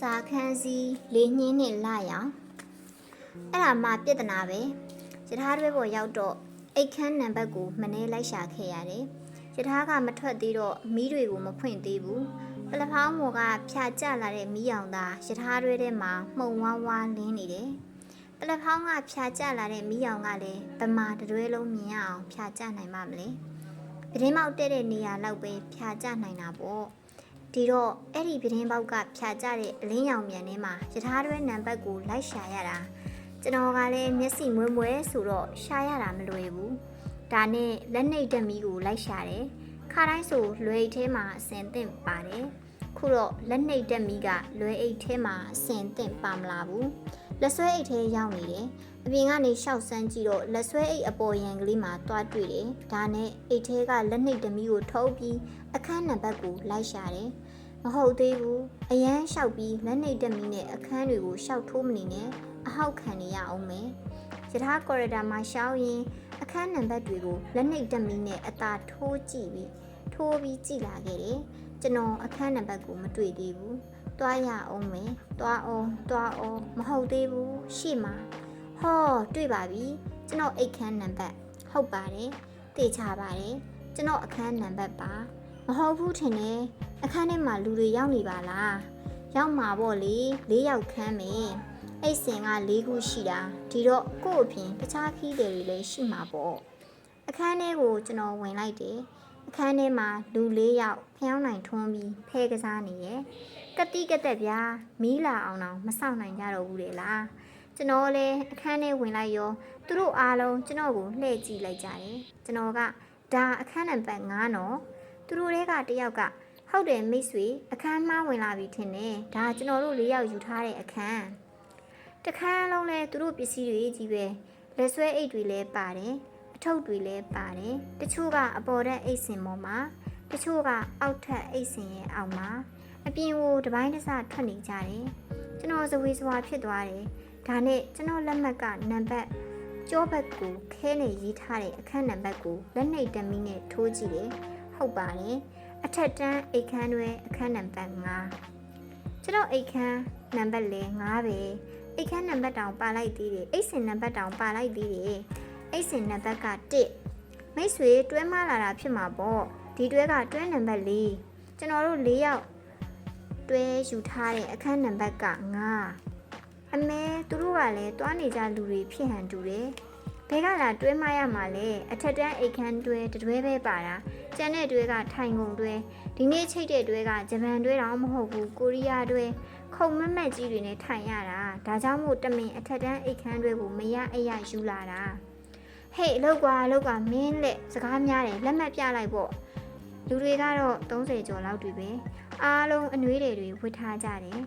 စာခန်းစည်းလေးညင်းနဲ့လာရောင်အဲ့ဒါမှပြဿနာပဲယထာတွဲပေါ်ရောက်တော့အိတ်ခမ်းနံပါတ်ကိုမနှဲလိုက်ရှာခဲ့ရတယ်ယထာကမထွက်သေးတော့မီးတွေကိုမဖွင့်သေးဘူးပလဖောင်းမော်ကဖြာကျလာတဲ့မီးရောင်သားယထာတွဲထဲမှာမှုံဝါးဝါးလင်းနေတယ်ပလဖောင်းကဖြာကျလာတဲ့မီးရောင်ကလည်းဗမာတတွဲလုံးမြင်ရအောင်ဖြာကျနိုင်မှာမလဲပဒင်းမောက်တဲ့တဲ့နေရာလောက်ပဲဖြာကျနိုင်တာပေါ့ ဒီတော့အဲ့ဒီပဒင်းပေါက်ကဖြာကျတဲ့အလင်းရောင်မြန်ထဲမှာယထာတွဲနံပါတ်ကိုလိုက်ရှာရတာကျွန်တော်ကလည်းမျက်စိမွဲမွဲဆိုတော့ရှာရတာမလွယ်ဘူးဒါနဲ့လက်နှိပ်တက်မီကိုလိုက်ရှာတယ်ခါတိုင်းဆိုလွယ်အိတ်ထဲမှာအစင်သင့်ပါတယ် ခုတော့လက်နှိပ်တက်မီကလွယ်အိတ်ထဲမှာအစင်သင့်ပါမလာဘူးလက်ဆွဲအိတ်ထဲရောက်နေတယ်အပြင်ကနေရှောက်ဆန်းကြည့်တော့လက်ဆွဲအိတ်အပေါ်ရန်ကလေးမှာတွားတွေ့တယ်ဒါနဲ့အိတ်ထဲကလက်နှိပ်တမီကိုထုတ်ပြီးအခန်းနံပါတ်ကိုလိုက်ရှာတယ်မဟုတ်သေးဘူးအရန်လျှောက်ပြီးလက်နှိပ်တက်မီနဲ့အခန်းတွေကိုရှောက်ထိုးမနေနဲ့အဟောက်ခံနေရအောင်မယ်ယထာကော်ရီဒါမှာရှောက်ရင်အခန်းနံပါတ်တွေကိုလက်နှိပ်တက်မီနဲ့အသာထိုးကြည့်ပြီးထိုးပြီးကြည့်လာခဲ့တယ် ကျွန်တော်အခန်းနံပါတ်ကိုမတွေ့သေးဘူးတွားရအောင်မယ်တွားအောင်တွားအောင်မဟုတ်သေးဘူးရှေ့မှာဟောတွေ့ပါပြီကျွန်တော်အိတ်ခန်းနံပါတ်ဟုတ်ပါတယ်သိချပါတယ်ကျွန်တော်အခန်းနံပါတ်ပါမဟုတ်ဘူးထင်တယ်အခန်းထဲမှာလူတွေရောက်နေပါလားရောက်မှာပေါ့လေ၄ယောက်ခန်းမယ်အိတ်စင်က၄ခုရှိတာဒီတော့ကို့အပြင်တခြားခီးတယ်တွေလည်းရှိမှာပေါ့အခန်းထဲကိုကျွန်တော်ဝင်လိုက်တယ် အခန်းထဲမှာလူ၄ယောက်ဖျောင်းနိုင်ထွန်းပြီးဖဲကစားနေရဲ့ကတိကတက်ဗျာမီးလာအောင်တော့မစောင့်နိုင်ကြတော့ဘူးလေလားကျွန်တော်လည်းအခန်းထဲဝင်လိုက်ရောသူတို့အားလုံးကျွန်တော်ကိုလှည့်ကြည့်လိုက်ကြတယ်ကျွန်တော်ကဒါအခန်းနံပါတ်9နော်သူတို့တွေကတယောက်ကဟုတ်တယ်မိတ်ဆွေအခန်းမှားဝင်လာပြီထင်တယ်ဒါကျွန်တော်တို့လေးယောက်ယူထားတဲ့အခန်းတခန်းလုံးလဲသူတို့ပစ္စည်းတွေကြီးပဲလက်ဆွဲအိတ်တွေလည်းပါတယ် အထုပ်တွေလည်းပါတယ်တချို့ကအပေါ်တက်အိတ်စင်ပေါ်မှာတချို့ကအောက်ထပ်အိတ်စင်ရဲ့အောက်မှာအပြင်ကိုတပိုင်းတစ်စထွက်နေကြတယ်ကျွန်တော်ဇဝေဇဝါဖြစ်သွားတယ်ဒါနဲ့ကျွန်တော်လက်မှတ်ကနံပါတ်ကြောဘက်ကိုခဲနဲ့ရေးထားတဲ့အခန်းနံပါတ်ကိုလက်နှိပ်တမီနဲ့ထိုးကြည့်တယ်ဟုတ်ပါတယ်အထက်တန်းအိတ်ခမ်းတွင်အခန်းနံပါတ်5ကျွန်တော်အိတ်ခမ်းနံပါတ်လည်း5ပဲအိတ်ခမ်းနံပါတ်တောင်ပါလိုက်သေးတယ်အိတ်စင်နံပါတ်တောင်ပါလိုက်သေးတယ် အိတ်စင်နံပါတ်က1မိတ်ဆွေတွဲမလာတာဖြစ်မှာပေါ့ဒီတွဲကတွဲနံပါတ်4ကျွန်တော်တို့၄ယောက်တွဲယူထားတဲ့အခန်းနံပါတ်က5အမဲသူတို့ကလည်းတွားနေကြလူတွေဖြစ်ဟန်တူတယ်ဘဲကလာတွဲမရမှာလဲအထက်တန်းအိတ်ခမ်းတွဲတတွဲပဲပါတာကျန်တဲ့တွဲကထိုင်ကုန်တွဲဒီနေ့ချိတ်တဲ့တွဲကဂျပန်တွဲတော့မဟုတ်ဘူးကိုရီးယားတွဲခုံမက်မက်ကြီးတွေနဲ့ထိုင်ရတာဒါကြောင့်မို့တမင်အထက်တန်းအိတ်ခမ်းတွဲကိုမရအရယူလာတာ ဟေ့အလောက်ကွာအလောက်ကမင်းလက်စကားများတယ်လက်မှတ်ပြလိုက်ပေါ့လူတွေကတော့30ကျော်လောက်တွေပဲအားလုံးအနှွေးတွေတွေဝတ်ထားကြတယ်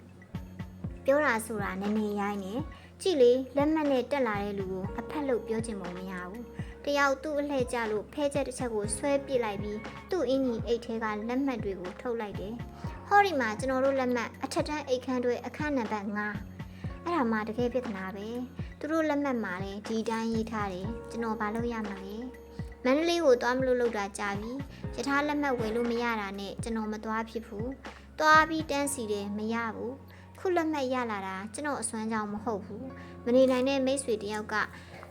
ပြောတာဆိုတာနည်းနည်းရိုင်းနေကြည့်လေလက်မှတ်နဲ့တက်လာတဲ့လူကိုအဖက်လို့ပြောချင်ပုံမရဘူးတယောက်သူ့အလှည့်ကျလို့ဖဲချက်တစ်ချက်ကိုဆွဲပစ်လိုက်ပြီးသူ့အင်ကြီးအိတ်ထဲကလက်မှတ်တွေကိုထုတ်လိုက်တယ်။ဟောဒီမှာကျွန်တော်တို့လက်မှတ်အထက်တန်းအိတ်ခမ်းတွေအခန်းနံပါတ်5အဲ့ဒါမှတကယ်ပြဿနာပဲ။ သူတို့လက်မှတ်မှာလည်းဒီတိုင်းရေးထားတယ်။ကျွန်တော်ဘာလုပ်ရမှာလဲ။မန္တလေးကိုသွားမလို့လောက်တာကြာပြီ။ယထာလက်မှတ်ဝယ်လို့မရတာနဲ့ကျွန်တော်မသွားဖြစ်ဘူး။သွားပြီးတန်းစီတယ်မရဘူး။ခုလက်မှတ်ရလာတာကျွန်တော်အစွမ်းကြောင့်မဟုတ်ဘူး။မနေနိုင်တဲ့မိတ်ဆွေတယောက်က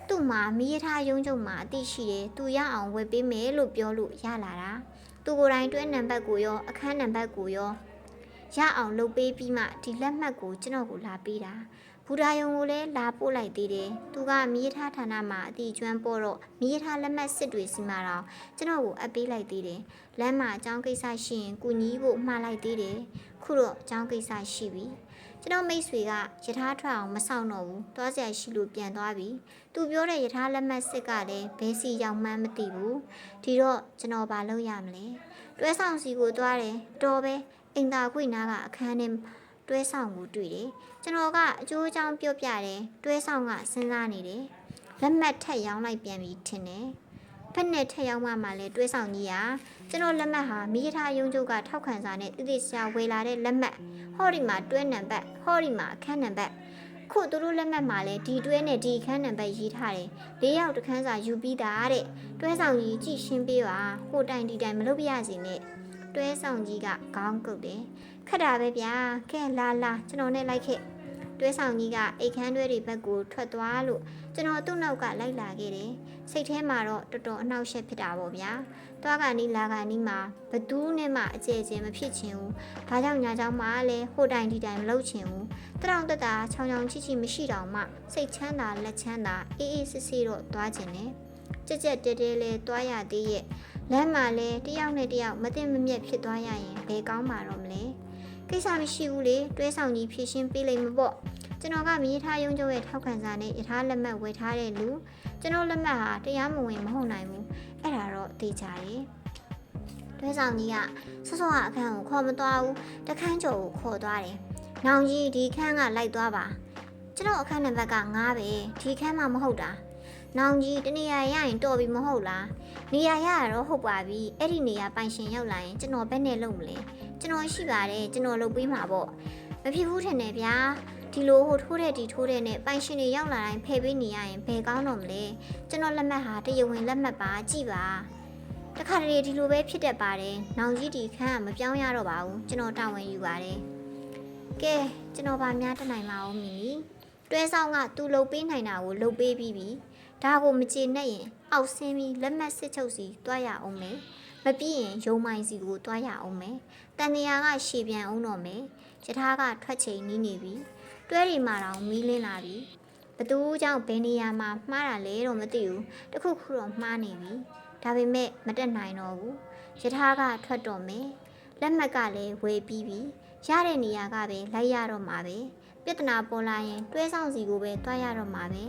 သူ့မှာမိရထားရုံးချုပ်မှာအသိရှိတယ်သူရအောင်ဝယ်ပေးမယ်လို့ပြောလို့ရလာတာသူကိုယ်တိုင်တွဲနံပါတ်ကိုရောအခန်းနံပါတ်ကိုရောရအောင်လုပ်ပေးပြီးမှဒီလက်မှတ်ကိုကျွန်တော်ကိုလာပေးတာ ဘူဒါယုံကိုလည်းလာပို့လိုက်သေးတယ်သူကမိရထားဌာနမှာအတိကျွမ်းပေါ်တော့မိရထားလက်မှတ်စစ်တွေစီမှာတော့ကျွန်တော်ကိုအပ်ပေးလိုက်သေးတယ်လမ်းမှာအကြောင်းကိစ္စရှိရင်ကုညီဖို့မှားလိုက်သေးတယ်ခုတော့အကြောင်းကိစ္စရှိပြီကျွန်တော်မိတ်ဆွေကယထာထွက်အောင်မဆောင်တော့ဘူးသွားစရာရှိလို့ပြန်သွားပြီသူပြောတဲ့ယထာလက်မှတ်စစ်ကလည်းဘဲစီရောက်မှန်းမသိဘူးဒီတော့ကျွန်တော်ဘာလုပ်ရမလဲတွဲဆောင်စီကိုသွားတယ်တော်ပဲအင်တာခွေနာကအခန်းထဲ တွဲဆောင်ကိုတွေ့တယ်ကျွန်တော်ကအကျိုးအကြောင်းပြောပြတယ်တွဲဆောင်ကစဉ်းစားနေတယ်လက်မှတ်ထက်ရောင်းလိုက်ပြန်ပြီထင်တယ်ဖက်နဲ့ထက်ရောက်မှမှလည်းတွဲဆောင်ကြီးอ่ะကျွန်တော်လက်မှတ်ဟာမိရထားရုံးချုပ်ကထောက်ခံစာနဲ့တိတိကျကျဝေလာတဲ့လက်မှတ်ဟောဒီမှာတွဲနံပါတ်ဟောဒီမှာအခန်းနံပါတ်ခုသူတို့လက်မှတ်မှာလဲဒီတွဲနဲ့ဒီခန်းနံပါတ်ရေးထားတယ်။၄ယောက်တစ်ခန်းစာယူပြီးသားတဲ့။တွဲဆောင်ကြီးကြည့်ရှင်းပေးပါ။ဟိုတိုင်ဒီတိုင်မလုပ်ပြရစီနဲ့။တွဲဆောင်ကြီးကခေါင်းကုတ်တယ်။ ခက်တာပဲဗျာကဲလာလာကျွန်တော်နဲ့လိုက်ခဲ့တွဲဆောင်ကြီးကအိတ်ခမ်းတွဲတွေဘက်ကိုထွက်သွားလို့ကျွန်တော်သူ့နောက်ကလိုက်လာခဲ့တယ်စိတ်ထဲမှာတော့တော်တော်အနှောက်အယှက်ဖြစ်တာပေါ့ဗျာသွားကနီးလာကနီးမှာဘသူနဲ့မှအကျဲကျဲမဖြစ်ချင်ဘူးဘာကြောင့်ညာကြောင့်မှလည်းဟိုတိုင်ဒီတိုင်မလုပ်ချင်ဘူးတရောင်တက်တာချောင်ချောင်ချီချီမရှိတော့မှစိတ်ချမ်းသာလက်ချမ်းသာအေးအေးဆေးဆေးတော့သွားချင်တယ်ကြက်ကြက်တဲတဲလဲသွားရသေးရဲ့လမ်းမှာလဲတယောက်နဲ့တယောက်မသိမမြက်ဖြစ်သွားရရင်ဘယ်ကောင်းမှာတော့မလဲ ကိစ္စမရှိဘူးလေတွဲဆောင်ကြီးဖြည့်ရှင်းပေးလိမ့်မပေါ့ကျွန်တော်ကမြေထားရုံးချုပ်ရဲ့ထောက်ခံစာနဲ့ယထာလက်မှတ်ဝယ်ထားတဲ့လူကျွန်တော်လက်မှတ်ဟာတရားမဝင်မဟုတ်နိုင်ဘူးအဲ့ဒါတော့သိကြတယ်တွဲဆောင်ကြီးကဆော့ဆော့အခန်းကိုခေါ်မသွားဘူးတခန်းကျော်ကိုခေါ်သွားတယ်နောင်ကြီးဒီခန်းကလိုက်သွားပါကျွန်တော်အခန်းနံပါတ်က9ပဲဒီခန်းမှမဟုတ်တာနောင်ကြီးတနေရာရရင်တော်ပြီမဟုတ်လားနေရာရရတော့ဟုတ်ပါပြီအဲ့ဒီနေရာပိုင်ရှင်ရောက်လာရင်ကျွန်တော်ဘယ်နဲ့လုပ်မလဲ ကျွန်တော်ရှိပါတယ်ကျွန်တော်လုပ်ပေးမှာပေါ့မဖြစ်ဘူးထင်တယ်ဗျာဒီလိုဟိုထိုးတဲ့ဒီထိုးတဲ့နဲ့ပိုင်ရှင်တွေရောက်လာတိုင်းဖယ်ပေးနေရရင်ဘယ်ကောင်းတော့မလဲကျွန်တော်လက်မှတ်ဟာတရားဝင်လက်မှတ်ပါကြည့်ပါတခါတလေဒီလိုပဲဖြစ်တတ်ပါတယ်နောင်ကြီးဒီခန်းကမပြောင်းရတော့ပါဘူးကျွန်တော်တာဝန်ယူပါတယ်ကဲကျွန်တော်ဗာများတက်နိုင်ပါဦးမီနီတွဲဆောင်ကသူလှုပ်ပေးနိုင်တာကိုလှုပ်ပေးပြီးပြီဒါကိုမချေနဲ့ရင်အောက်ဆင်းပြီးလက်မှတ်စစ်ချုပ်စီတွားရအောင်မယ် မပြီးရင်ရုံမိုင်းစီကိုတွားရအောင်မယ်တန်နေရာကရှေပြန်အောင်တော့မယ်ယထာကထွက်ချိန်နီးနေပြီတွဲရီမှာတော့မီးလင်းလာပြီဘသူကြောင့်ဘယ်နေရာမှာမှားတာလဲတော့မသိဘူးတခုခုတော့မှားနေပြီဒါပေမဲ့မတက်နိုင်တော့ဘူးယထာကထွက်တော့မယ်လက်မှတ်ကလည်းဝေပြီးပြီရတဲ့နေရာကပဲလိုက်ရတော့မှာပဲပြဿနာပေါ်လာရင်တွဲဆောင်စီကိုပဲတွားရတော့မှာပဲ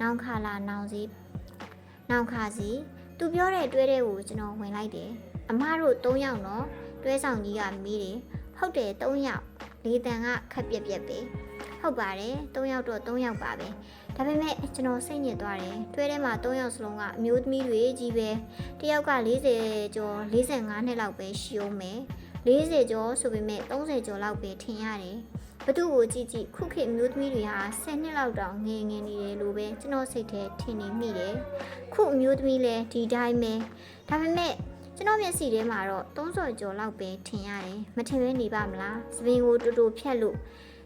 နောင်ခါလာနောင်စီနောင်ခါစီ သူပြောတဲ့တွဲတဲ့ကိုကျွန်တော်ဝင်လိုက်တယ်အမတို့၃ယောက်နော်တွဲဆောင်ကြီးကမီးတယ်ဟုတ်တယ်၃ယောက်လေတန်ကခက်ပြက်ပြက်ပဲဟုတ်ပါတယ်၃ယောက်တော့၃ယောက်ပါပဲဒါပေမဲ့ကျွန်တော်စိတ်ညစ်သွားတယ်တွဲထဲမှာ၃ယောက်စလုံးကအမျိုးသမီးတွေကြီးပဲတစ်ယောက်က40ကျော်45နှစ်လောက်ပဲရှိအောင်မယ်40ကျော်ဆိုပေမဲ့30ကျော်လောက်ပဲထင်ရတယ် ဘသူ့ကိုကြည့်ကြည့်ခုခေတ်မျိုးသမီးတွေဟာ10နှစ်လောက်တောင်ငယ်ငယ်နေတယ်လို့ပဲကျွန်တော်စိတ်ထဲထင်နေမိတယ်ခုအမျိုးသမီးလည်းဒီတိုင်းပဲဒါပေမဲ့ကျွန်တော်မျက်စိထဲမှာတော့30ကျော်လောက်ပဲထင်ရတယ်မထင်မဲနေပါမလားစပင်ကိုတူတူဖြတ်လို့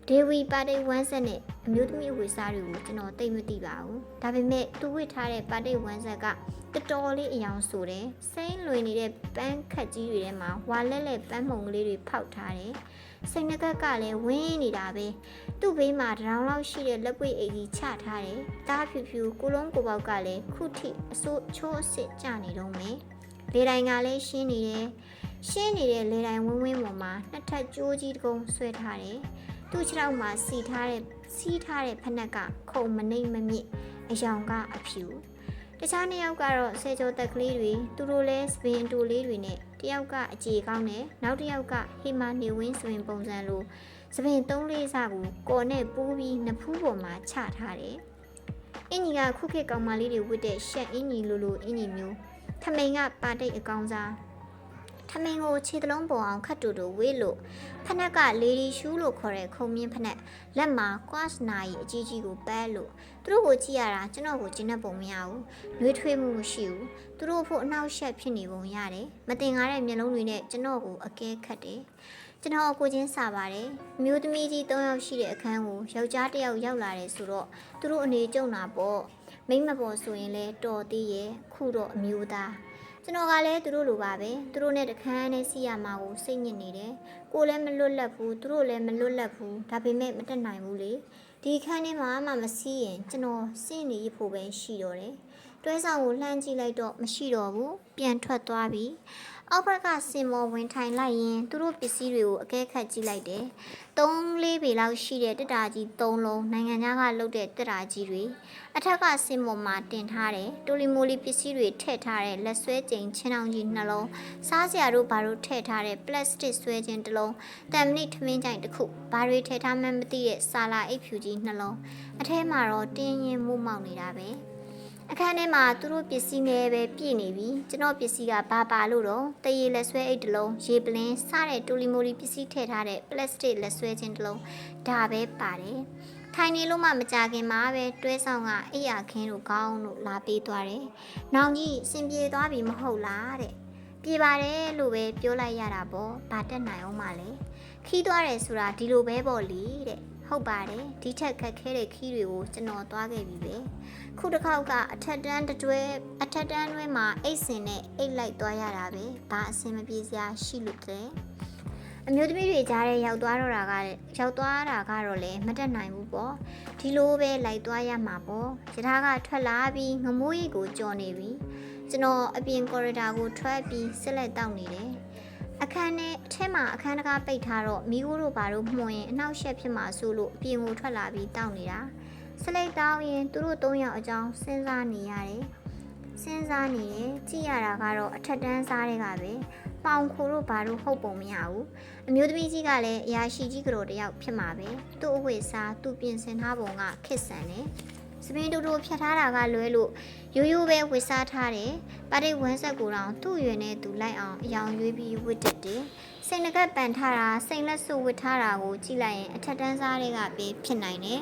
ဒေဝီပါတိတ်ဝမ်းဆက်နဲ့အမျိုးသမီးဝေစားတွေကိုကျွန်တော်သိမသိပါဘူး။ဒါပေမဲ့သူဝတ်ထားတဲ့ပါတိတ်ဝမ်းဆက်ကတော်တော်လေးအယောင်ဆိုတယ်။စိမ့်လွင်နေတဲ့ပန်းခတ်ကြီးတွေထဲမှာဝါလက်လက်ပန်းမုံကလေးတွေဖောက်ထားတယ်။ စိတ်နှကက်ကလည်းဝင်းနေတာပဲ။သူ့ဘေးမှာတရောင်လောက်ရှိတဲ့လက်ပွေအိတ်ကြီးချထားတယ်။တားဖြူဖြူကိုလုံးကိုပေါက်ကလည်းခုထိအစိုးချိုးအစ်စ်ကျနေတော့မယ်။လေတိုင်ကလည်းရှင်းနေတယ်။ရှင်းနေတဲ့လေတိုင်ဝင်းဝင်းပေါ်မှာနှစ်ထပ်ကြိုးကြီးတစ်ကုံဆွဲထားတယ်။သူ့ခြေထောက်မှာစီထားတဲ့စီးထားတဲ့ဖက်နှက်ကခုံမနှိမ့်မမြင့်အယောင်ကအဖြူတခြားနှစ်ယောက်ကတော့ဆယ်ကျော်သက်ကလေးတွေသူတို့လဲစပင်တူလေးတွေနဲ့ တယောက်ကအခြေကောင်းတယ်နောက်တစ်ယောက်ကဟေမာနေဝင်းစပင်ပုံစံလိုစပင်သုံးလေးစကိုကော်နဲ့ပူးပြီးနဖူးပေါ်မှာချထားတယ်အင်ကြီးကခုခေတ်ကောင်မလေးတွေဝတ်တဲ့ရှက်အင်ကြီးလိုလိုအင်ကြီးမျိုးထမိန်ကပါတိတ်အကောင်စား ထမင်းကိုခြေသလုံးပေါ်အောင်ခတ်တူတူဝေးလို့ဖနက်ကလေဒီရှူးလို့ခေါ်တဲ့ခုံမြင့်ဖနက်လက်မှာကွာ့နာရီအကြီးကြီးကိုပန်းလို့သူတို့ကိုကြည့်ရတာကျွန်တော်ကိုကျင်းတဲ့ပုံမရဘူးနှွေးထွေးမှုမရှိဘူးသူတို့ဖို့အနှောက်အယှက်ဖြစ်နေပုံရတယ်မတင်ကားတဲ့မျက်လုံးတွေနဲ့ကျွန်တော်ကိုအကဲခတ်တယ်ကျွန်တော်ကိုချင်းစာပါတယ်မျိုးသမီးကြီး၃ယောက်ရှိတဲ့အခန်းကိုယောက်ျားတစ်ယောက်ရောက်လာတယ်ဆိုတော့သူတို့အနေကြုံတာပေါ့မိမ့်မပေါ်ဆိုရင်လဲတော်သေးရဲ့ခုတော့အမျိုးသား ကျွန်တော်ကလည်းသူတို့လိုပါပဲသူတို့နဲ့တခန်းနဲ့စီရမှာကိုစိတ်ညစ်နေတယ်ကိုလည်းမလွတ်လပ်ဘူးသူတို့လည်းမလွတ်လပ်ဘူးဒါပေမဲ့မတက်နိုင်ဘူးလေဒီခန်းထဲမှာမှမစီးရင်ကျွန်တော်စင့်နေဖို့ပဲရှိတော့တယ်တွဲဆောင်ကိုလှမ်းကြည့်လိုက်တော့မရှိတော့ဘူးပြန်ထွက်သွားပြီ အောက်ဘက်ကစင်မော်ဝင်ထိုင်လိုက်ရင်သူတို့ပစ္စည်းတွေကိုအကဲခတ်ကြည့်လိုက်တယ်၃လေးပေလောက်ရှိတဲ့တက်တာကြီး၃လုံးနိုင်ငံခြားကလုပ်တဲ့တက်တာကြီးတွေအထက်ကစင်မော်မှာတင်ထားတယ်တိုလီမိုလီပစ္စည်းတွေထည့်ထားတဲ့လက်ဆွဲကျိန်ချင်းအောင်ကြီးနှလုံးစားစရာတို့ဘာတို့ထည့်ထားတဲ့ပလတ်စတစ်ဆွဲခြင်းတစ်လုံးတမ်မနစ်ထမင်းကြိုင်တစ်ခုဘာတွေထည့်ထားမှန်းမသိတဲ့ဆာလာအိတ်ဖြူကြီးနှလုံးအထဲမှာတော့တင်းရင်မှုမောက်နေတာပဲ အခန်းထဲမှာသူတို့ပစ္စည်းငယ်ပဲပြည့်နေပြီကျွန်တော်ပစ္စည်းကဘာပါလို့တော့တရေလက်ဆွဲအိတ်တစ်လုံးရေပလင်းစတဲ့တူလီမိုလီပစ္စည်းထည့်ထားတဲ့ပလတ်စတစ်လက်ဆွဲခြင်းတစ်လုံးဒါပဲပါတယ်ထိုင်နေလို့မှမကြခင်မှာပဲတွဲဆောင်ကအိယာခင်းတို့ကောင်းတို့လာပေးသွားတယ်။နောင်ကြီးအဆင်ပြေသွားပြီမဟုတ်လားတဲ့။ပြေပါတယ်လို့ပဲပြောလိုက်ရတာပေါ့။ဘာတက်နိုင်အောင်မလဲ။ခီးသွားတယ်ဆိုတာဒီလိုပဲပေါ့လေတဲ့ ဟုတ်ပါတယ်ဒီထက်ခက်ခဲတဲ့ခီးတွေကိုကျွန်တော်သွားခဲ့ပြီပဲခုတစ်ခေါက်ကအထက်တန်းတစ်တွဲအထက်တန်းတွဲမှာအိတ်စင်နဲ့အိတ်လိုက်သွားရတာပဲဘာအဆင်မပြေစရာရှိလို့တဲ့အမျိုးသမီးတွေကြားထဲရောက်သွားတော့တာကရောက်သွားတာကတော့လည်းမတက်နိုင်ဘူးပေါ့ဒီလိုပဲလိုက်သွားရမှာပေါ့ရထားကထွက်လာပြီးငမိုးရိပ်ကိုကြော်နေပြီကျွန်တော်အပြင်ကော်ရီဒါကိုထွက်ပြီးဆက်လက်တောက်နေတယ် အခန်းထဲအထက်မှာအခန်းတကားပိတ်ထားတော့မိခိုးတို့ဘာလို့မှုန်ရင်အနောက်ရှက်ဖြစ်မှာဆိုလို့အပြင်ကိုထွက်လာပြီးတောက်နေတာဆက်လက်တောက်ရင်သူတို့၃ယောက်အကြောင်းစဉ်းစားနေရတယ်စဉ်းစားနေတယ်ကြည့်ရတာကတော့အထက်တန်းစားတွေကပဲပေါင်ခိုတို့ဘာလို့ဟုတ်ပုံမရဘူးအမျိုးသမီးကြီးကလည်းအရာရှိကြီးကတော်တယောက်ဖြစ်မှာပဲသူ့အဝိစားသူ့ပြင်ဆင်ထားပုံကခစ်ဆန်တယ် စပင်းတူတူဖြတ်ထားတာကလွဲလို့ရိုးရိုးပဲဝစ်စားထားတယ်ပါတိတ်ဝမ်းဆက်ကိုတောင်သူ့ရွယ်နဲ့သူလိုက်အောင်အယောင်ရွေးပြီးဝစ်တက်တယ်စိတ်ငကက်ပန်ထားတာစိတ်လက်စွပ်ဝစ်ထားတာကိုကြည့်လိုက်ရင်အထက်တန်းစားတွေကပဲဖြစ်နိုင်တယ်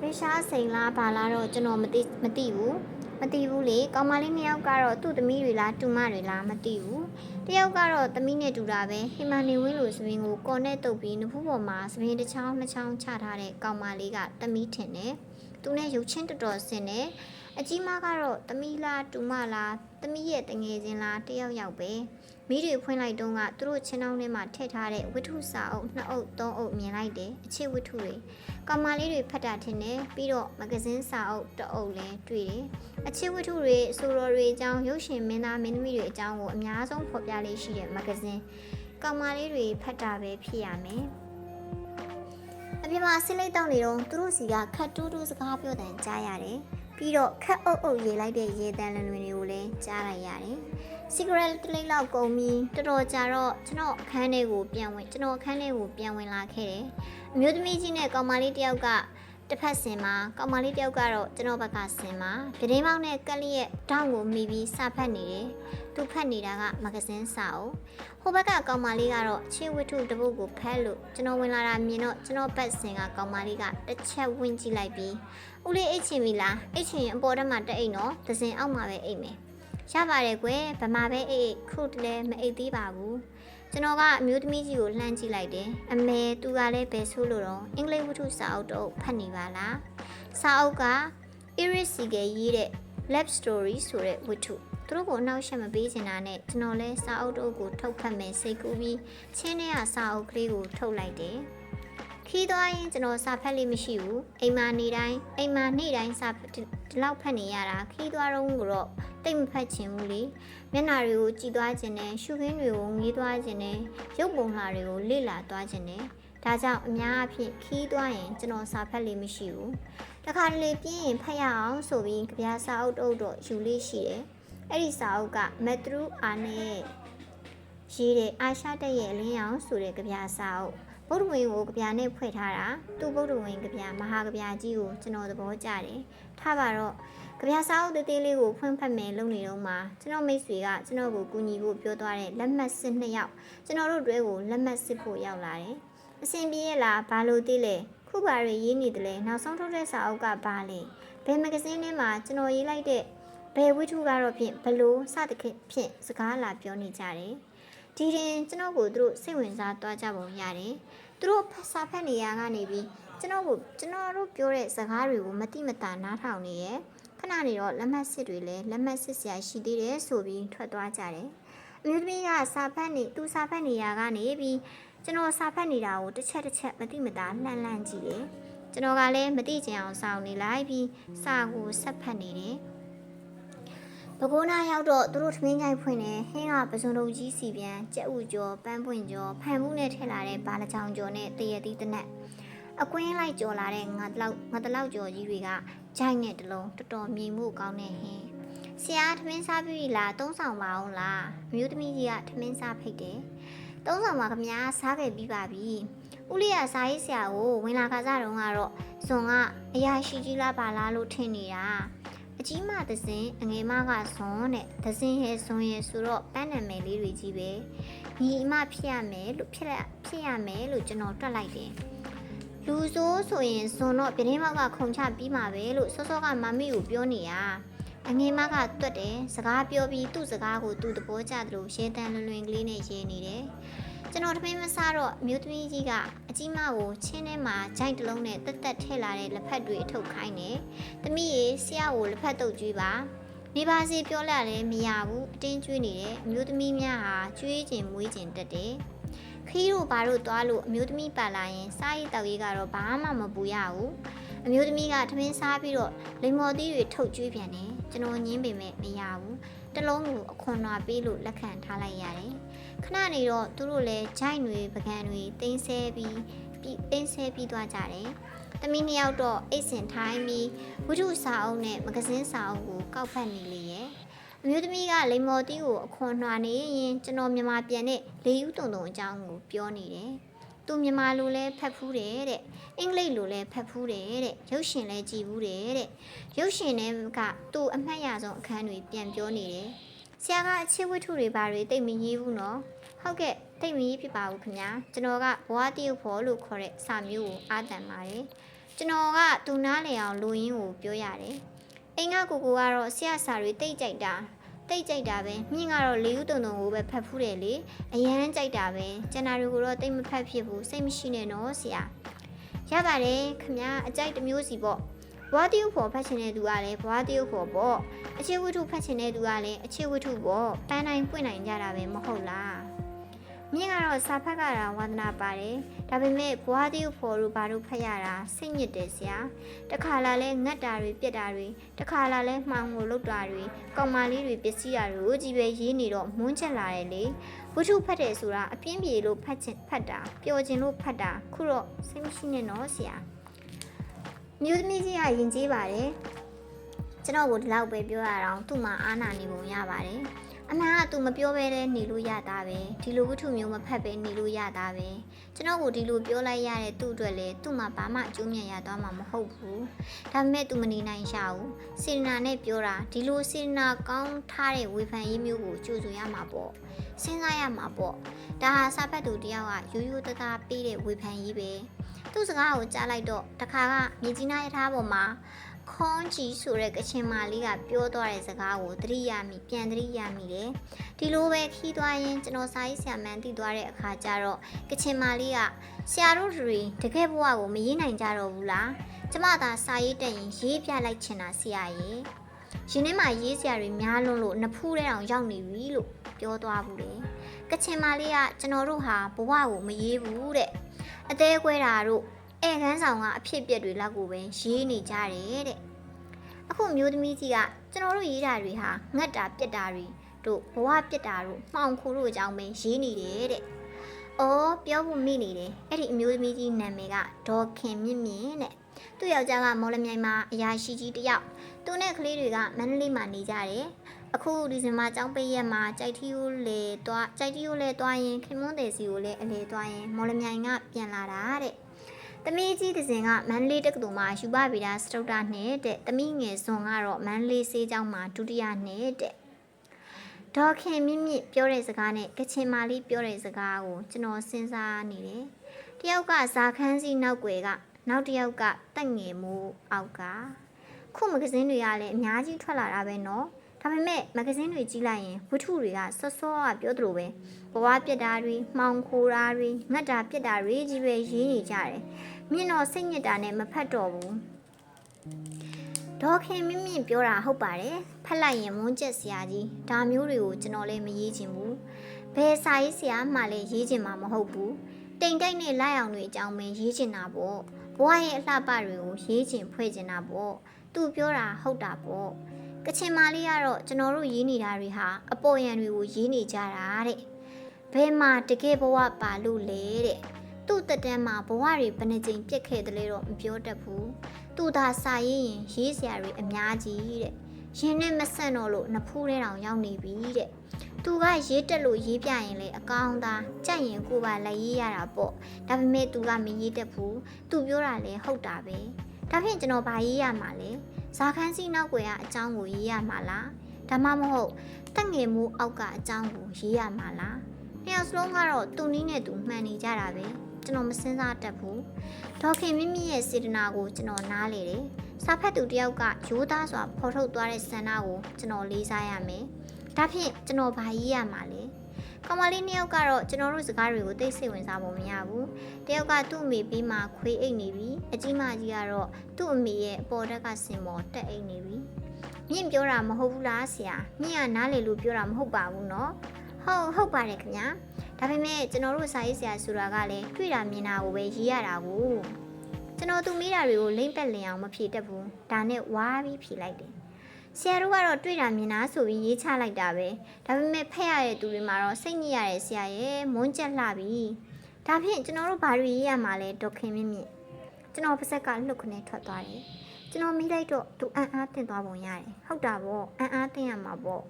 ရေရှားစိန်လားဘာလားတော့ကျွန်တော်မသိမသိဘူးမသိဘူးလေကောင်မလေးနှစ်ယောက်ကတော့သူ့သမီးတွေလားတူမတွေလားမသိဘူးတယောက်ကတော့သမီးနဲ့တူတာပဲဟိမာနေဝင်းလိုစပင်းကိုကော်နဲ့တုပ်ပြီးနဖူးပေါ်မှာစပင်းတစ်ချောင်းနှစ်ချောင်းချထားတဲ့ကောင်မလေးကသမီးထင်တယ်။ သူနဲ့ရုပ်ချင်းတော်တော်ဆင်တယ်။အကြီးမကတော့သမီးလားတူမလားသမီးရဲ့တငယ်ချင်းလားတယောက်ယောက်ပဲ။မိတွေဖွင့်လိုက်တုန်းကသူတို့ချင်းနှောင်းထဲမှာထည့်ထားတဲ့ဝတ္ထုစာအုပ်နှစ်အုပ်သုံးအုပ်မြင်လိုက်တယ်။အခြေဝတ္ထုတွေကောင်မလေးတွေဖတ်တာထင်တယ်။ပြီးတော့မဂဇင်းစာအုပ်တစ်အုပ်လည်းတွေ့တယ်။အချစ်ဝတ္ထုတွေအဆိုတော်တွေအကြောင်းရုပ်ရှင်မင်းသားမင်းသမီးတွေအကြောင်းကိုအများဆုံးဖော်ပြလေးရှိတဲ့မဂဇင်းကောင်မလေးတွေဖတ်တာပဲဖြစ်ရမယ်။ အပြင်မှာဆင်းလိုက်တော့နေတော့သူတို့စီကခတ်တူးတူးစကားပြောတဲ့ကြားရတယ်။ပြီးတော့ခက်အုပ်အုပ်ရေးလိုက်တဲ့ရေတန်လွင်တွေကိုလည်းကြားလိုက်ရတယ်။ cigarette တစ်လိမ့်လောက်ကုန်ပြီးတော်တော်ကြာတော့ကျွန်တော်အခန်းထဲကိုပြန်ဝင်ကျွန်တော်အခန်းထဲကိုပြန်ဝင်လာခဲ့တယ်။အမျိုးသမီးကြီးနဲ့ကောင်မလေးတစ်ယောက်ကတစ်ဖက်ဆင်မှာကောင်မလေးတယောက်ကတော့ကျွန်တော်ဘက်ကဆင်မှာပြတင်းပေါင်းနဲ့ကက်လီရဲ့တောင်းကိုမိပြီးစာဖတ်နေတယ်။ သူဖတ်နေတာကမဂဇင်းစာအုပ်ဟိုဘက်ကကောင်မလေးကတော့ချေဝတ္ထုတစ်ပုဒ်ကိုဖတ်လို့ကျွန်တော်ဝင်လာတာမြင်တော့ကျွန်တော်ဘက်ဆင်ကကောင်မလေးကတစ်ချက်ဝင်ကြည့်လိုက်ပြီးဦးလေးအိတ်ချင်ပြီလားအိတ်ချင်ရင်အပေါ်တက်မှာတက်အိတ်နော်သစင်အောက်မှာပဲအိတ်မယ်ရပါတယ်ကွယ်ဗမာပဲအိတ်ခုတလည်းမအိတ်သေးပါဘူးကျွန်တော်ကအမျိုးသမီးကြီးကိုလှမ်းကြည့်လိုက်တယ်အမေသူကလည်းဘယ်ဆိုးလို့တော့အင်္ဂလိပ်ဝတ္ထုစာအုပ်တော့ဖတ်နေပါလားစာအုပ်က Iris Segal ရေးတဲ့ Lab Story ဆိုတဲ့ဝတ္ထု သူတို့ကိုအနောက်ရှက်မပေးချင်တာနဲ့ကျွန်တော်လည်းစာအုပ်တို့ကိုထုတ်ဖတ်မယ်စိတ်ကူးပြီးချင်းထဲကစာအုပ်ကလေးကိုထုတ်လိုက်တယ်ခီးသွားရင်ကျွန်တော်စာဖတ်လေးမရှိဘူးအိမ်မှာနေတိုင်းအိမ်မှာနေ့တိုင်းစာဒီလောက်ဖတ်နေရတာခီးသွားတော့ကိုတော့တိတ်မဖတ်ချင်ဘူးလေမျက်နှာတွေကိုကြည်သွားခြင်းနဲ့ရှုခင်းတွေကိုငေးသွားခြင်းနဲ့ရုပ်ပုံလှတွေကိုလေ့လာသွားခြင်းနဲ့ဒါကြောင့်အများအဖြစ်ခီးသွားရင်ကျွန်တော်စာဖတ်လေးမရှိဘူးတခါတလေပြင်းရင်ဖတ်ရအောင်ဆိုပြီးကြပြာစာအုပ်တုပ်တော့ယူလေးရှိတယ် အဲ့ဒီစာအုပ်ကမက်ထရူအာနဲ့ရေးတဲ့အာရှတက်ရဲ့အလင်းရောင်ဆိုတဲ့ကြပြာစာအုပ်ဗုဒ္ဓဝင်ကိုကြပြနဲ့ဖွဲ့ထားတာသူ့ဗုဒ္ဓဝင်ကြပြမဟာကြပြကြီးကိုကျွန်တော်သဘောကျတယ်ထားပါတော့ကြပြစာအုပ်သေးသေးလေးကိုဖွင့်ဖတ်မယ်လုပ်နေတော့မှကျွန်တော်မိတ်ဆွေကကျွန်တော်ကိုကူညီဖို့ပြောသွားတဲ့လက်မှတ်စစ်နှစ်ယောက်ကျွန်တော်တို့တွဲကိုလက်မှတ်စစ်ဖို့ရောက်လာတယ်အဆင်ပြေရဲ့လားဘာလို့သေးလဲခုပါရရေးနေတယ်လဲနောက်ဆုံးထုတ်တဲ့စာအုပ်ကဘာလဲဘယ်မဂဇင်းထဲမှာကျွန်တော်ရေးလိုက်တဲ့ ဘယ်ဝိထုကတော့ဖြင့်ဘလို့စသဖြင့်ဖြင့်စကားလာပြောနေကြတယ်ဒီရင်ကျွန်တော်ကိုသူတို့စိတ်ဝင်စားသွားကြပုံရတယ်သူတို့ဖတ်စာဖတ်နေရကနေပြီးကျွန်တော်ကိုကျွန်တော်တို့ပြောတဲ့စကားတွေကိုမတိမတာနားထောင်နေရယ်ခဏနေတော့လက်မှတ်စစ်တွေလည်းလက်မှတ်စစ်စရာရှိသေးတယ်ဆိုပြီးထွက်သွားကြတယ်အမျိုးသမီးကစာဖတ်နေသူစာဖတ်နေရကနေပြီးကျွန်တော်စာဖတ်နေတာကိုတစ်ချက်တစ်ချက်မတိမတာလှမ်းလှမ်းကြည့်တယ်ကျွန်တော်ကလည်းမတိချင်အောင်စောင့်နေလိုက်ပြီးစာကိုဆက်ဖတ်နေတယ် ဘကိုးနာရောက်တော့သူတို့ထမင်းကြိုက်ဖွင့်နေဟင်းကပစုံတုံကြီးစီပြန်ကြက်ဥကျော်ပန်းပွင့်ကျော်ဖန်မှုနဲ့ထည့်လာတဲ့ဘာလချောင်ကျော်နဲ့တရသီးတနက်အကွင်းလိုက်ကျော်လာတဲ့ငါတလောက်ငါတလောက်ကျော်ကြီးတွေကဂျိုက်နဲ့တလုံးတော်တော်မြင်မှုကောင်းတဲ့ဟင်းဆရာထမင်းစားပြီလားသုံးဆောင်ပါအောင်လားအမျိုးသမီးကြီးကထမင်းစားဖိတ်တယ်သုံးဆောင်ပါခမများစားခဲ့ပြီးပါပြီဦးလေးကစားရေးဆရာကိုဝင်လာခါစားတော့ကတော့ဇွန်ကအရာရှိကြီးလားပါလားလို့ထင်နေတာ အကြီးမသစင်အငယ်မကဇွန်တဲ့သစင်ရဲ့ဇွန်ရဲ့ဆိုတော့ပန်းနာမည်လေးတွေကြီးပဲညီအမဖြစ်ရမယ်လို့ဖြစ်ရဖြစ်ရမယ်လို့ကျွန်တော်တွက်လိုက်တယ်လူဆိုးဆိုရင်ဇွန်တော့ပြတင်းမောက်ကခုံချပြီးမှာပဲလို့စောစောကမမီကိုပြောနေရအငယ်မကတွက်တယ်စကားပြောပြီးသူ့စကားကိုသူ့သဘောကျတယ်လို့ရဲတန်လွင်လွင်ကလေးနဲ့ရေးနေတယ် ကျွန်တော်တမင်းမစားတော့အမျိုးသမီးကြီးကအကြီးမကိုချင်းထဲမှာဂျိုက်တစ်လုံးနဲ့တက်တက်ထည့်လာတဲ့လက်ဖက်တွေအထုတ်ခိုင်းတယ်။သမီးရေဆရာကိုလက်ဖက်တုပ်ကျွေးပါ။နေပါစေပြောလာလည်းမရဘူးအတင်းကျွေးနေတယ်အမျိုးသမီးများဟာကျွေးခြင်းမွေးခြင်းတက်တယ်။ခီးတို့ဘာလို့သွားလို့အမျိုးသမီးပါလာရင်စားရည်တောက်ရေးကတော့ဘာမှမပူရဘူး။အမျိုးသမီးကထမင်းစားပြီးတော့လိမ္မော်သီးတွေထုတ်ကျွေးပြန်တယ်။ကျွန်တော်ညင်းပေမဲ့မရဘူး။တလုံးကိုအခွန်နာပေးလို့လက်ခံထားလိုက်ရတယ်။ ခဏနေတော့သူတို့လည်းဂျိုက်တွေပကံတွေတင်းဆဲပြီးပြီးတင်းဆဲပြီးသွားကြတယ်။တမီးနှစ်ယောက်တော့အိတ်စင်ထိုင်းပြီးဝိထုစာအုပ်နဲ့မဂဇင်းစာအုပ်ကိုကောက်ဖတ်နေလေရဲ့။အမျိုးသမီးကလိမ္မော်တီးကိုအခွန်နှွာနေရင်ကျွန်တော်မြန်မာပြန်တဲ့လေယူတုံတုံအကြောင်းကိုပြောနေတယ်။သူမြန်မာလိုလဲဖတ်ဖူးတယ်တဲ့အင်္ဂလိပ်လိုလဲဖတ်ဖူးတယ်တဲ့ရုပ်ရှင်လဲကြည်ဘူးတယ်တဲ့ရုပ်ရှင်ထဲကသူ့အမှတ်ရဆုံးအခန်းတွေပြန်ပြောနေတယ် ဆရာကအချစ်ဝတ္ထုတွေဘာတွေတိတ်မရေးဘူးနော်ဟုတ်ကဲ့တိတ်မရေးဖြစ်ပါဘူးခင်ဗျာကျွန်တော်ကဘဝတရုပ်ဖော်လို့ခေါ်တဲ့စာမျိုးကိုအားတန်ပါတယ်ကျွန်တော်ကသူနားလည်အောင်လူရင်းကိုပြောရတယ်အိမ်ကကိုကိုကတော့ဆရာစာတွေတိတ်ကြိုက်တာတိတ်ကြိုက်တာပဲမြင့်ကတော့လေဦးတုံတုံကိုပဲဖတ်ဖူးတယ်လေအရန်ကြိုက်တာပဲကျန်တာတွေကိုတော့တိတ်မဖတ်ဖြစ်ဘူးစိတ်မရှိနဲ့နော်ဆရာရပါတယ်ခင်ဗျာအကြိုက်တစ်မျိုးစီပေါ့ ဘွားတရုပ်ဖော်ဖတ်ချင်တဲ့သူကလည်းဘွားတရုပ်ဖော်ပေါ့အခြေဝတ္ထုဖတ်ချင်တဲ့သူကလည်းအခြေဝတ္ထုပေါ့ပန်းတိုင်းပွင့်နိုင်ကြတာပဲမဟုတ်လားမြင့်ကတော့စာဖတ်ကတာဝါသနာပါတယ်ဒါပေမဲ့ဘွားတရုပ်ဖော်တို့ဘာလို့ဖတ်ရတာစိတ်ညစ်တယ်ဆရာတခါလာလဲငတ်တာတွေပြက်တာတွေတခါလာလဲမှောင်ကိုလုတ်တာတွေကောင်မလေးတွေပစ္စည်းတာတွေကိုကြည့်ပဲရေးနေတော့မွန်းချက်လာတယ်လေဝတ္ထုဖတ်တယ်ဆိုတာအပြင်းပြေလို့ဖတ်ချင်ဖတ်တာပျော်ခြင်းလို့ဖတ်တာခုတော့စိတ်မရှိနဲ့နော်ဆရာ မျိုးသမီးကြီးကယဉ်ကျေးပါတယ်ကျွန်တော်ကဒီလောက်ပဲပြောရအောင်သူ့မှာအာနာနေပုံရပါတယ်အမှန်ကသူမပြောဘဲနဲ့နေလို့ရတာပဲဒီလိုဝတ္ထုမျိုးမဖတ်ပဲနေလို့ရတာပဲကျွန်တော်ကဒီလိုပြောလိုက်ရတဲ့သူ့အတွက်လည်းသူ့မှာဘာမှအကျိုးမြတ်ရသွားမှာမဟုတ်ဘူးဒါပေမဲ့သူမနေနိုင်ရှာဘူးစေနာနဲ့ပြောတာဒီလိုစေနာကောင်းထားတဲ့ဝေဖန်ရေးမျိုးကိုကြိုဆိုရမှာပေါ့စဉ်းစားရမှာပေါ့ဒါဟာစာဖတ်သူတယောက်ကရိုးရိုးသားသားပေးတဲ့ဝေဖန်ရေးပဲ သူ့စကားကိုကြားလိုက်တော့တခါကမြေကြီးနားရထားပေါ်မှာခွန်ကြီးဆိုတဲ့ကချင်မာလေးကပြောသွားတဲ့စကားကိုသတိရမိပြန်သတိရမိတယ်ဒီလိုပဲခီးသွားရင်ကျွန်တော်စာရေးဆရာမန်းတည်သွားတဲ့အခါကျတော့ကချင်မာလေးကဆရာတို့တွေတကယ်ဘဝကိုမရေးနိုင်ကြတော့ဘူးလားကျမသာစာရေးတက်ရင်ရေးပြလိုက်ချင်တာဆရာရေရှင်ထဲမှာရေးဆရာတွေများလွန်းလို့နဖူးတဲ့အောင်ရောက်နေပြီလို့ပြောသွားဘူးလေကချင်မာလေးကကျွန်တော်တို့ဟာဘဝကိုမရေးဘူးတဲ့ အသေးကွဲတာတို့ဧကန်းဆောင်ကအဖြစ်ပြက်တွေလောက်ကိုပဲရေးနေကြတယ်တဲ့အခုမျိုးသမီးကြီးကကျွန်တော်တို့ရေးတာတွေဟာငတ်တာပြက်တာတွေတို့ဘဝပြက်တာတို့မှောင်ခိုးတို့အကြောင်းပဲရေးနေတယ်တဲ့။အော်ပြောဖို့မိနေတယ်။အဲ့ဒီအမျိုးသမီးကြီးနာမည်ကဒေါ်ခင်မြင့်မြင့်တဲ့။သူ့ယောက်ျားကမော်လမြိုင်မှာအရာရှိကြီးတစ်ယောက်။သူနဲ့ကလေးတွေကမန္တလေးမှာနေကြတယ်။ အခုဒီဇင်ဘာကျောင်းပိတ်ရက်မှာကြိုက်တီကိုလေတွားကြိုက်တီကိုလေတွားရင်ခင်မွန်းတယ်စီကိုလေအလေတွားရင်မော်လမြိုင်ကပြန်လာတာတဲ့။သမီးကြီးဒဇင်ကမန္တလေးတက္ကသိုလ်မှာယူပဗီဒာစတုတ္တနဲ့တဲ့။သမီးငယ်ဇွန်ကတော့မန္တလေးဆေးကျောင်းမှာဒုတိယနဲ့တဲ့။ဒေါခင်မြင့်မြင့်ပြောတဲ့စကားနဲ့ကချင်မာလေးပြောတဲ့စကားကိုကျွန်တော်စဉ်းစားနေတယ်။တယောက်ကဇာခန်းစီနောက်ွယ်ကနောက်တယောက်ကတက်ငယ်မိုးအောက်ကခုမဂဇင်းတွေကလည်းအများကြီးထွက်လာတာပဲနော်။ ဒါပေမဲ့မဂဇင်းတွေကြီးလိုက်ရင်ဝတ္ထုတွေကစောစောကပြောသလိုပဲဘဝပြက်တာတွေမှောင်ခိုတာတွေငတ်တာပြက်တာတွေကြီးပဲရေးနေကြတယ်မြင့်တော့စိတ်ညစ်တာနဲ့မဖတ်တော့ဘူးဒေါခင်မြင့်မြင့်ပြောတာဟုတ်ပါတယ်ဖက်လိုက်ရင်မွန်းကျက်စရာကြီးဒါမျိုးတွေကိုကျွန်တော်လည်းမရေးချင်ဘူးဘယ်စာရေးဆရာမှလည်းရေးချင်မှာမဟုတ်ဘူးတိမ်တိုက်နဲ့လိုက်အောင်တွေအကြောင်းပဲရေးချင်တာပေါ့ဘဝရဲ့အလှပတွေကိုရေးချင်ဖွဲ့ချင်တာပေါ့သူပြောတာဟုတ်တာပေါ့ ကချင်မာလေးကတော့ကျွန်တော်တို့ရေးနေတာတွေဟာအပေါ်ယံတွေကိုရေးနေကြတာတဲ့ဘယ်မှာတကယ်ဘဝပါလို့လဲတဲ့သူ့တက်တန်းမှာဘဝတွေဘယ်နှကြိမ်ပြက်ခဲ့တယ်လဲတော့မပြောတတ်ဘူးသူသာစာရေးရင်ရေးစရာတွေအများကြီးတဲ့ရင်နဲ့မဆန့်တော့လို့နဖူးထဲတောင်ရောက်နေပြီတဲ့သူကရေးတက်လို့ရေးပြရင်လေအကောင်းသားကြက်ရင်ကိုပါလက်ရေးရတာပေါ့ဒါပေမဲ့သူကမရေးတတ်ဘူးသူပြောတာလည်းဟုတ်တာပဲဒါဖြင့်ကျွန်တော်ဗာရေးရမှာလေ ဇာခန်းစီနောက်ွယ်ကအကြောင်းကိုရေးရမှာလားဒါမှမဟုတ်တက်ငယ်မှုအောက်ကအကြောင်းကိုရေးရမှာလားနှစ်ယောက်စလုံးကတော့သူနည်းနဲ့သူမှန်နေကြတာပဲကျွန်တော်မစင်စားတတ်ဘူးဒေါခင်မိမိရဲ့စေတနာကိုကျွန်တော်နားလေတယ်စာဖတ်သူတယောက်ကရိုးသားစွာဖော်ထုတ်သွားတဲ့ဆန္ဒကိုကျွန်တော်လေးစားရမယ်ဒါဖြင့်ကျွန်တော်ဗာရေးရမှာလေ ကောင်မလေးနှစ်ယောက်ကတော့ကျွန်တော်တို့စကားတွေကိုသိစိတ်ဝင်စားဖို့မရဘူးတယောက်ကသူ့အမေပြီးမှခွေးအိတ်နေပြီအကြီးမကြီးကတော့သူ့အမေရဲ့အပေါ်တက်ကစင်ပေါ်တက်အိတ်နေပြီမြင့်ပြောတာမဟုတ်ဘူးလားဆရာမြင့်ကနားလေလို့ပြောတာမဟုတ်ပါဘူးเนาะဟုတ်ဟုတ်ပါတယ်ခင်ဗျာဒါပေမဲ့ကျွန်တော်တို့စာရေးဆရာဆိုတာကလည်းတွေ့တာမြင်တာကိုပဲရေးရတာကိုကျွန်တော်သူမိတာတွေကိုလိမ့်ပက်လင်အောင်မဖြေတတ်ဘူးဒါနဲ့ဝါပြီးဖြေလိုက်တယ် ဆရာတို့ကတော့တွေ့တာမြင်တာဆိုပြီးရေးချလိုက်တာပဲဒါပေမဲ့ဖက်ရတဲ့သူတွေမှာတော့စိတ်ညစ်ရတဲ့ဆရာရဲ့မွန်းကျက်လှပြီဒါဖြင့်ကျွန်တော်တို့ဘာတွေရေးရမှာလဲဒေါက်ခင်မြင့်မြင့်ကျွန်တော်ပါဇက်ကလှုပ်ခနဲ့ထွက်သွားတယ်ကျွန်တော်မိလိုက်တော့သူအံ့အားသင့်သွားပုံရတယ်ဟုတ်တာပေါ့အံ့အားသင့်ရမှာပေါ့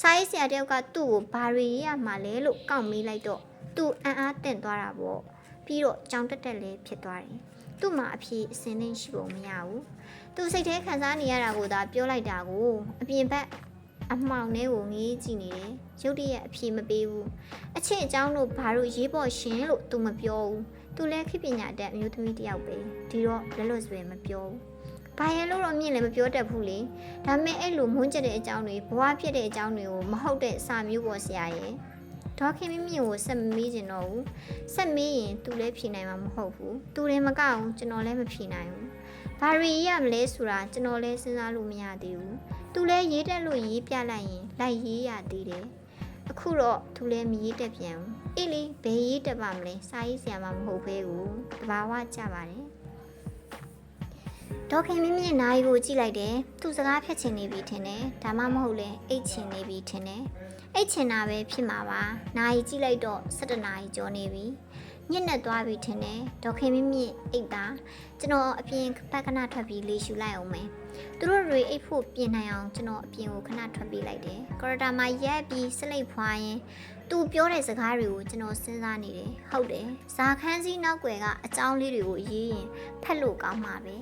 စာရေးဆရာတယောက်ကသူ့ကိုဘာတွေရေးရမှာလဲလို့ကောက်မေးလိုက်တော့သူအံ့အားသင့်သွားတာပေါ့ပြီးတော့ကြောင်တက်တက်လေးဖြစ်သွားတယ်သူ့မှာအဖြေအစင်းသိမ်းရှိပုံမရဘူး သူစိတ်ထဲခံစားနေရတာကိုသာပြောလိုက်တာကိုအပြင်ဘက်အမှောင်ထဲကိုငေးကြည့်နေတယ်ရုတ်တရက်အဖြေမပေးဘူးအချင်းအကြောင်းတို့ဘာလို့ရေးပေါ်ရှင်လို့သူမပြောဘူးသူလည်းခေပညာတတ်အမျိုးသမီးတစ်ယောက်ပဲဒီတော့လက်လွတ်စွဲမပြောဘူးဘာရဲလို့တော့မြင့်လည်းမပြောတတ်ဘူးလေဒါပေမဲ့အဲ့လိုမွန်းကျက်တဲ့အကြောင်းတွေဘဝဖြစ်တဲ့အကြောင်းတွေကိုမဟုတ်တဲ့စာမျိုးပေါ်ဆရာရဲ့ဒေါခင်မင်းမြင့်ကိုဆက်မမေးကျင်တော့ဘူးဆက်မေးရင်သူလည်းဖြေနိုင်မှာမဟုတ်ဘူးသူလည်းမကအောင်ကျွန်တော်လည်းမဖြေနိုင်ဘူး ဘာရီရမလဲဆိုတာကျွန်တော်လည်းစဉ်းစားလို့မရသေးဘူးသူလည်းရေးတက်လို့ရေးပြလိုက်ရင်လိုက်ရေးရသေးတယ်အခုတော့သူလည်းမရေးတက်ပြန်ဘူးအေးလေဘယ်ရေးတက်ပါမလဲစာရေးဆရာမမဟုတ်သေးဘူးတဘာဝကြပါတယ်ဒေါခင်မင်းမြင့်နိုင်ကိုကြည့်လိုက်တယ်သူစကားဖြတ်ချင်နေပြီထင်တယ်ဒါမှမဟုတ်လဲအိတ်ချင်နေပြီထင်တယ်အိတ်ချင်တာပဲဖြစ်မှာပါနိုင်ကြည့်လိုက်တော့17နာရီကျော်နေပြီ ညက်နဲ့သွားပြီထင်တယ်ဒေါခင်မင်းမြင့်အိတ်တာကျွန်တော်အပြင်ဘက်ကနာထွက်ပြီးလေရှူလိုက်အောင်မယ်သူတို့တွေအိတ်ဖို့ပြင်နိုင်အောင်ကျွန်တော်အပြင်ကိုခဏထွက်ပေးလိုက်တယ်ကော်ရတာမှာရက်ပြီးစလိတ်ဖွာရင်သူပြောတဲ့စကားတွေကိုကျွန်တော်စဉ်းစားနေတယ်ဟုတ်တယ်ဇာခန်းစည်းနောက်ွယ်ကအကြောင်းလေးတွေကိုရေးရင်ဖက်လို့ကောင်းမှာပဲ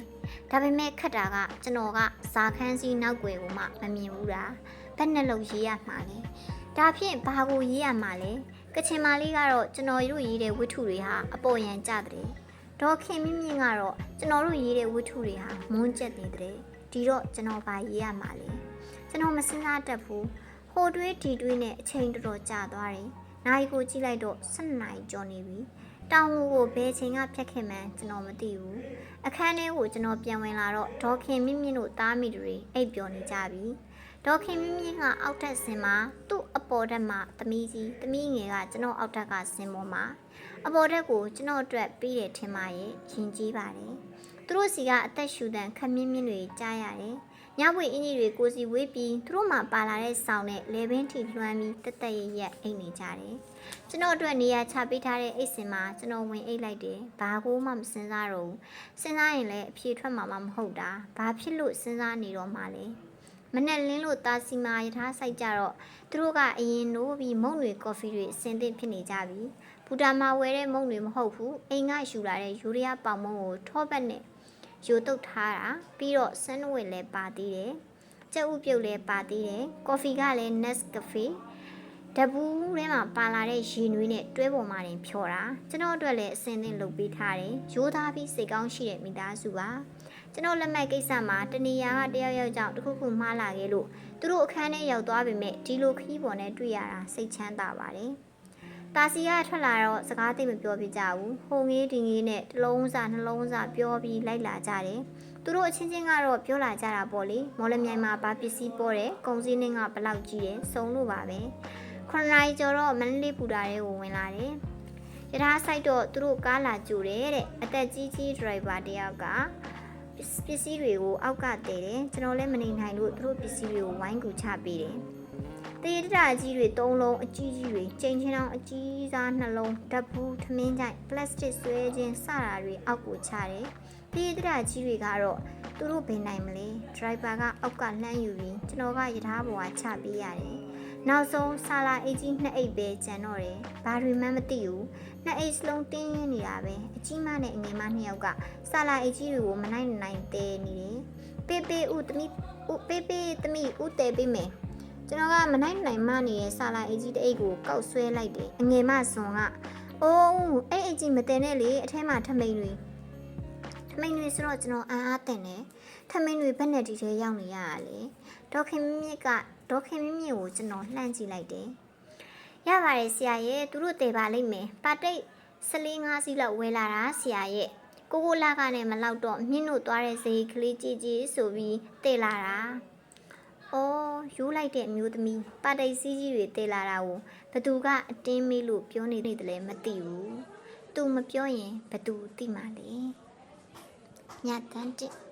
ဒါပေမဲ့ခက်တာကကျွန်တော်ကဇာခန်းစည်းနောက်ွယ်ကိုမှမမြင်ဘူးလားဘက်နဲ့လို့ရေးရမှာလဲဒါဖြင့်ဘာကိုရေးရမှာလဲ ကချင်မာလေးကတော့ကျွန်တော်တို့ရေးတဲ့ဝတ္ထုတွေဟာအပေါ်ယံကြတဲ့ဒေါခင်မြင့်မြင့်ကတော့ကျွန်တော်တို့ရေးတဲ့ဝတ္ထုတွေဟာမွန်းကျက်နေတဲ့ဒီတော့ကျွန်တော်ဘာရေးရမှာလဲကျွန်တော်မစင်စားတတ်ဘူးဟိုတွေးဒီတွေးနဲ့အချိန်တော်တော်ကြာသွားတယ်နိုင်ကိုကြည့်လိုက်တော့7နာရီကျော်နေပြီတောင်ကိုဘယ်ချိန်ကဖြတ်ခဲ့မှန်းကျွန်တော်မသိဘူးအခန်းထဲကိုကျွန်တော်ပြန်ဝင်လာတော့ဒေါခင်မြင့်မြင့်တို့တားမိတွေအိပ်ပျော်နေကြပြီ ဒေါခင်မြင့်မြင့်ကအောက်ထက်ဆင်မှာသူ့အပေါ်ထက်မှာသမီးကြီးသမီးငယ်ကကျွန်တော်အောက်ထက်ကဆင်ပေါ်မှာအပေါ်ထက်ကိုကျွန်တော်အတွက်ပြီးတယ်ထင်ပါရဲ့ရင်ကြီးပါတယ်သူတို့စီကအသက်ရှူတန်ခက်မြင့်မြင့်တွေကြားရတယ်ညဝေအင်းကြီးတွေကိုစီဝေးပြီးသူတို့မှပါလာတဲ့ဆောင်နဲ့လေဘင်းထီလွှမ်းပြီးတက်တက်ရရက်အိတ်နေကြတယ်ကျွန်တော်အတွက်နေရာချပေးထားတဲ့အိတ်စင်မှာကျွန်တော်ဝင်အိတ်လိုက်တယ်ဘာကိုမှမစင်စားတော့ဘူးစဉ်းစားရင်လည်းအဖြေထွက်မှာမဟုတ်တာဘာဖြစ်လို့စဉ်းစားနေတော့မှလဲ မနဲ့လင်းလို့တာစီမာယထာဆိုင်ကြတော့သူတို့ကအရင်နိုးပြီးမုံတွေကော်ဖီတွေအစင်သင့်ဖြစ်နေကြပြီဘူတာမှာဝယ်တဲ့မုံတွေမဟုတ်ဘူးအိမ်ကယူလာတဲ့ယူရီးယားပေါင်မုံကိုထောပတ်နဲ့ယူတုတ်ထားတာပြီးတော့ဆန်နဝစ်လည်းပါသေးတယ်ကြက်ဥပြုတ်လည်းပါသေးတယ်ကော်ဖီကလည်း Nescafe တပူးထဲမှာပါလာတဲ့ရေနွေးနဲ့တွဲပေါ်မှာတင်ဖြော်တာကျွန်တော်အတွက်လည်းအစင်းသင့်လုပ်ပေးထားတယ်ရိုးသားပြီးစိတ်ကောင်းရှိတဲ့မိသားစုပါ ကျွန်တော်လက်မှတ်ကိစ္စမှာတနေရာကတယောက်ယောက်ကြောင့်တခုခုမှားလာခဲ့လို့သူတို့အခန်းထဲရောက်သွားပေမဲ့ဒီလိုခီးပေါ်နဲ့တွေ့ရတာစိတ်ချမ်းသာပါတယ်တာစီကထွက်လာတော့စကားသိမပြောပြကြဘူးဟိုငေးဒီငေးနဲ့တလုံးစာနှလုံးစာပြောပြီးလိုက်လာကြတယ်သူတို့အချင်းချင်းကတော့ပြောလာကြတာပေါ့လေမော်လမြိုင်မှာဘာပစ္စည်းပေါ်တယ်ကုန်စည်နှင်းကဘလောက်ကြီးတယ်စုံလို့ပါပဲခရနိုင်ကျော်တော့မန္တလေးပူတာတွေကိုဝင်လာတယ်ရထားဆိုင်တော့သူတို့ကားလာကြိုတယ်တဲ့အသက်ကြီးကြီးဒရိုင်ဘာတယောက်က ပစ္စည်းတွေကိုအောက်ကတည်တယ်ကျွန်တော်လည်းမနေနိုင်လို့သူတို့ပစ္စည်းတွေကိုဝိုင်းကူချပေးတယ်တရေတရာကြီးတွေ၃လုံးအကြီးကြီးတွေချိန်ချင်းအောင်အကြီးစားနှလုံးဓာတ်ဘူးထမင်းကြိုက်ပလတ်စတစ်ဆွဲခြင်းစတာတွေအောက်ကိုချတယ်တရေတရာကြီးတွေကတော့သူတို့ဘယ်နိုင်မလဲဒရိုင်ဘာကအောက်ကလှမ်းယူပြီးကျွန်တော်ကရထားပေါ်ကချပေးရတယ်နောက်ဆုံးဆာလာအိတ်ကြီးနှစ်အိတ်ပဲကျန်တော့တယ်ဘာတွေမှမသိဘူး နှစ်အိတ်စလုံးတင်းရင်းနေတာပဲအကြီးမနဲ့အငယ်မနှစ်ယောက်ကဆာလာအိတ်ကြီးတွေကိုမနိုင်နိုင်တဲနေတယ်ပေပေဦးသမီးဦးပေပေသမီးဦးတဲပေးမယ်ကျွန်တော်ကမနိုင်နိုင်မနေတဲ့ဆာလာအိတ်ကြီးတစ်အိတ်ကိုကောက်ဆွဲလိုက်တယ်အငယ်မဆွန်ကအိုးအဲ့အိတ်ကြီးမတင်နဲ့လေအထဲမှာထမိန်တွေထမိန်တွေဆိုတော့ကျွန်တော်အံ့အားတင်တယ်ထမင်းတွေဘက်နဲ့ဒီထဲရောက်နေရတာလေဒေါခင်မြင့်ကဒေါခင်မြင့်မြင့်ကိုကျွန်တော်လှမ်းကြည့်လိုက်တယ် ရပါတယ်ဆရာရဲ့သူတို့တည်ပါလိမ့်မယ်ပါတိတ်ဆလေးငါးစီးလောက်ဝဲလာတာဆရာရဲ့ကိုကိုလာကနဲ့မလောက်တော့မြင့်တို့သွားတဲ့ဈေးကလေးကြီးကြီးဆိုပြီးတည်လာတာအော်ရိုးလိုက်တဲ့အမျိုးသမီးပါတိတ်စီးကြီးတွေတည်လာတာကိုဘသူကအတင်းမေးလို့ပြောနေတယ်လည်းမသိဘူးသူမပြောရင်ဘသူသိမှာလဲညတန်းတစ်